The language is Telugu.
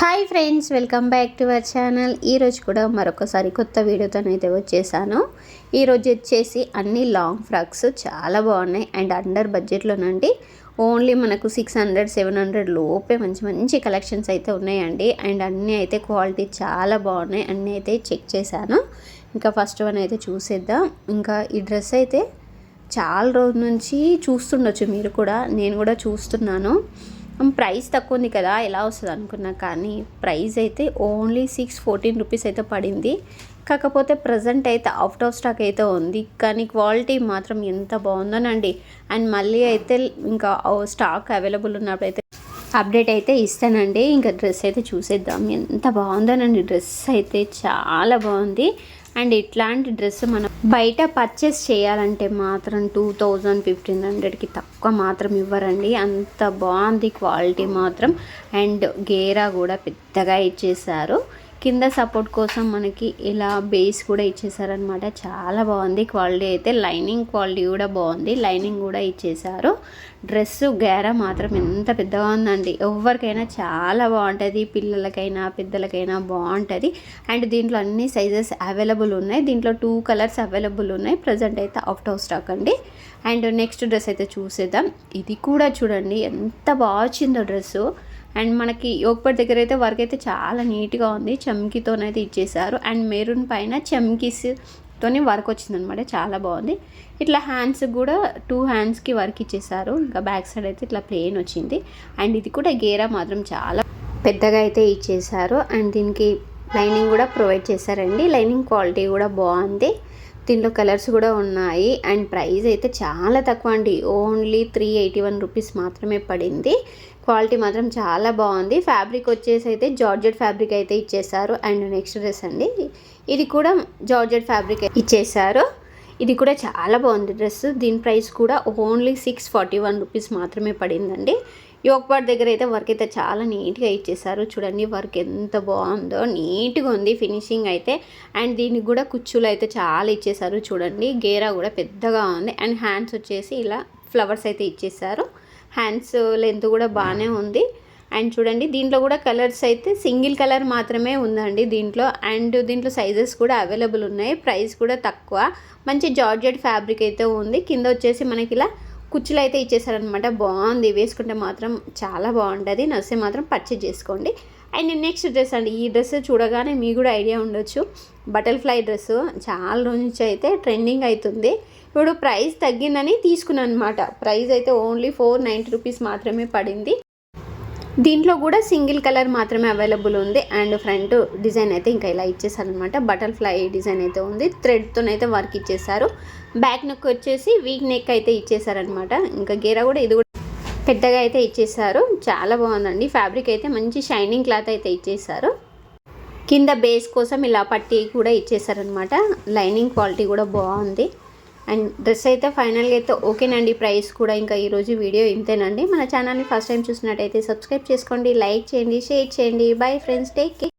Hi friends welcome back to our channel. ఈరోజు కూడా మరొకసారి కొత్త వీడియోతోనైతే వచ్చేసాను. ఈరోజు వచ్చేసి అన్ని లాంగ్ ఫ్రాక్స్ చాలా బాగున్నాయి. అండ్ అండర్ బడ్జెట్లోనండి ఓన్లీ మనకు సిక్స్ హండ్రెడ్ సెవెన్ హండ్రెడ్ లోపే మంచి మంచి కలెక్షన్స్ అయితే ఉన్నాయండి. అండ్ అన్నీ అయితే క్వాలిటీ చాలా బాగున్నాయి. అన్నీ అయితే చెక్ చేశాను. ఇంకా ఫస్ట్ వన్ అయితే చూసేద్దాం. ఇంకా ఈ డ్రెస్ అయితే చాలా రోజుల నుంచి చూస్తుండొచ్చు మీరు కూడా. నేను కూడా చూస్తున్నాను. ప్రైస్ తక్కువ ఉంది కదా ఎలా వస్తుంది అనుకున్నా కానీ ప్రైస్ అయితే ఓన్లీ సిక్స్ ఫోర్టీన్ రూపీస్ అయితే పడింది. కాకపోతే ప్రజెంట్ అయితే అవుట్ ఆఫ్ స్టాక్ అయితే ఉంది కానీ క్వాలిటీ మాత్రం ఎంత బాగుందోనండి. అండ్ మళ్ళీ అయితే ఇంకా స్టాక్ అవైలబుల్ ఉన్నప్పుడు అయితే అప్డేట్ అయితే ఇస్తానండి. ఇంకా డ్రెస్ అయితే చూసేద్దాం ఎంత బాగుందోనండి. డ్రెస్ అయితే చాలా బాగుంది. అండ్ ఇట్లాంటి డ్రెస్ మనం బయట పర్చేస్ చేయాలంటే మాత్రం టూ థౌజండ్ ఫిఫ్టీన్ హండ్రెడ్కి తక్కువ మాత్రం ఇవ్వరండి. అంత బాగుంది క్వాలిటీ మాత్రం. అండ్ గేరా కూడా పెద్దగా ఇచ్చేసారు కింద సపోర్ట్ కోసం మనకి ఇలా బేస్ కూడా ఇచ్చేసారనమాట చాలా బాగుంది. క్వాలిటీ అయితే లైనింగ్ క్వాలిటీ కూడా బాగుంది. లైనింగ్ కూడా ఇచ్చేసారు. డ్రెస్ గేర మాత్రం ఎంత పెద్దగా ఉందండి. ఎవరికైనా చాలా బాగుంటుంది. పిల్లలకైనా పెద్దలకైనా బాగుంటుంది. అండ్ దీంట్లో అన్ని సైజెస్ అవైలబుల్ ఉన్నాయి. దీంట్లో టూ కలర్స్ అవైలబుల్ ఉన్నాయి. ప్రజెంట్ అయితే అవుట్ ఆఫ్ స్టాక్ అండి. అండ్ నెక్స్ట్ డ్రెస్ అయితే చూసేద్దాం. ఇది కూడా చూడండి. ఎంత బాగా వచ్చిందో డ్రెస్సు. అండ్ మనకి యోగపట్ దగ్గర అయితే వర్క్ అయితే చాలా నీట్గా ఉంది. చమ్కీతోనైతే ఇచ్చేసారు. అండ్ మెరూన్ పైన చమ్కీస్ తోని వర్క్ వచ్చిందనమాట చాలా బాగుంది. ఇట్లా హ్యాండ్స్ కూడా టూ హ్యాండ్స్కి వర్క్ ఇచ్చేసారు. ఇంకా బ్యాక్ సైడ్ అయితే ఇట్లా ప్లెయిన్ వచ్చింది. అండ్ ఇది కూడా గేరా మాత్రం చాలా పెద్దగా అయితే ఇచ్చేసారు. అండ్ దీనికి లైనింగ్ కూడా ప్రొవైడ్ చేశారండి. లైనింగ్ క్వాలిటీ కూడా బాగుంది. దీంట్లో కలర్స్ కూడా ఉన్నాయి. అండ్ ప్రైస్ అయితే చాలా తక్కువ అండి. Only three eighty one rupees మాత్రమే పడింది. క్వాలిటీ మాత్రం చాలా బాగుంది. ఫ్యాబ్రిక్ వచ్చేసి అయితే జార్జెట్ ఫ్యాబ్రిక్ అయితే ఇచ్చేసారు. అండ్ నెక్స్ట్ డ్రెస్ అండి. ఇది కూడా జార్జెట్ ఫ్యాబ్రిక్ ఇచ్చేసారు. ఇది కూడా చాలా బాగుంది డ్రెస్. దీని ప్రైస్ కూడా only six forty one rupees మాత్రమే పడిందండి. యోగపాట్ దగ్గర అయితే వర్క్ అయితే చాలా నీట్గా ఇచ్చేసారు. చూడండి వర్క్ ఎంత బాగుందో నీట్గా ఉంది ఫినిషింగ్ అయితే. అండ్ దీనికి కూడా కుచ్చులు అయితే చాలా ఇచ్చేసారు చూడండి. గేరా కూడా పెద్దగా ఉంది. అండ్ హ్యాండ్స్ వచ్చేసి ఇలా ఫ్లవర్స్ అయితే ఇచ్చేసారు. హ్యాండ్స్ లెంత్ కూడా బాగానే ఉంది. అండ్ చూడండి దీంట్లో కూడా కలర్స్ అయితే సింగిల్ కలర్ మాత్రమే ఉందండి దీంట్లో. అండ్ దీంట్లో సైజెస్ కూడా అవైలబుల్ ఉన్నాయి. ప్రైస్ కూడా తక్కువ. మంచి జార్జెట్ ఫ్యాబ్రిక్ అయితే ఉంది. కింద వచ్చేసి మనకి ఇలా కుచ్చులు అయితే ఇచ్చేసారనమాట బాగుంది. వేసుకుంటే మాత్రం చాలా బాగుంటుంది. నర్సే మాత్రం పర్చేజ్ చేసుకోండి. అండ్ నెక్స్ట్ డ్రెస్ అండి. ఈ డ్రెస్ చూడగానే మీకు కూడా ఐడియా ఉండొచ్చు. బటర్ఫ్లై డ్రెస్ చాలా రోజు నుంచి అయితే ట్రెండింగ్ అవుతుంది ఇప్పుడు ప్రైస్ తగ్గిందని తీసుకున్నాను అనమాట ప్రైస్ అయితే ఓన్లీ ఫోర్ నైంటీ రూపీస్ మాత్రమే పడింది. దీంట్లో కూడా సింగిల్ కలర్ మాత్రమే అవైలబుల్ ఉంది. అండ్ ఫ్రంట్ డిజైన్ అయితే ఇంకా ఇలా ఇచ్చేసారనమాట బటర్ఫ్లై డిజైన్ అయితే ఉంది. థ్రెడ్తోనైతే వర్క్ ఇచ్చేసారు బ్యాక్ నెక్ వచ్చేసి వీక్ నెక్ అయితే ఇచ్చేసారనమాట ఇంకా గేరా కూడా ఇది కూడా పెద్దగా అయితే ఇచ్చేసారు చాలా బాగుందండి. ఫ్యాబ్రిక్ అయితే మంచి షైనింగ్ క్లాత్ అయితే ఇచ్చేసారు కింద బేస్ కోసం ఇలా పట్టి కూడా ఇచ్చేసారనమాట లైనింగ్ క్వాలిటీ కూడా బాగుంది. అండ్ డ్రెస్ అయితే ఫైనల్గా అయితే ఓకేనండి. ప్రైస్ కూడా ఇంకా ఈరోజు వీడియో ఇంతేనండి. మన ఛానల్ని ఫస్ట్ టైం చూసినట్టయితే సబ్స్క్రైబ్ చేసుకోండి లైక్ చేయండి షేర్ చేయండి. Bye friends take care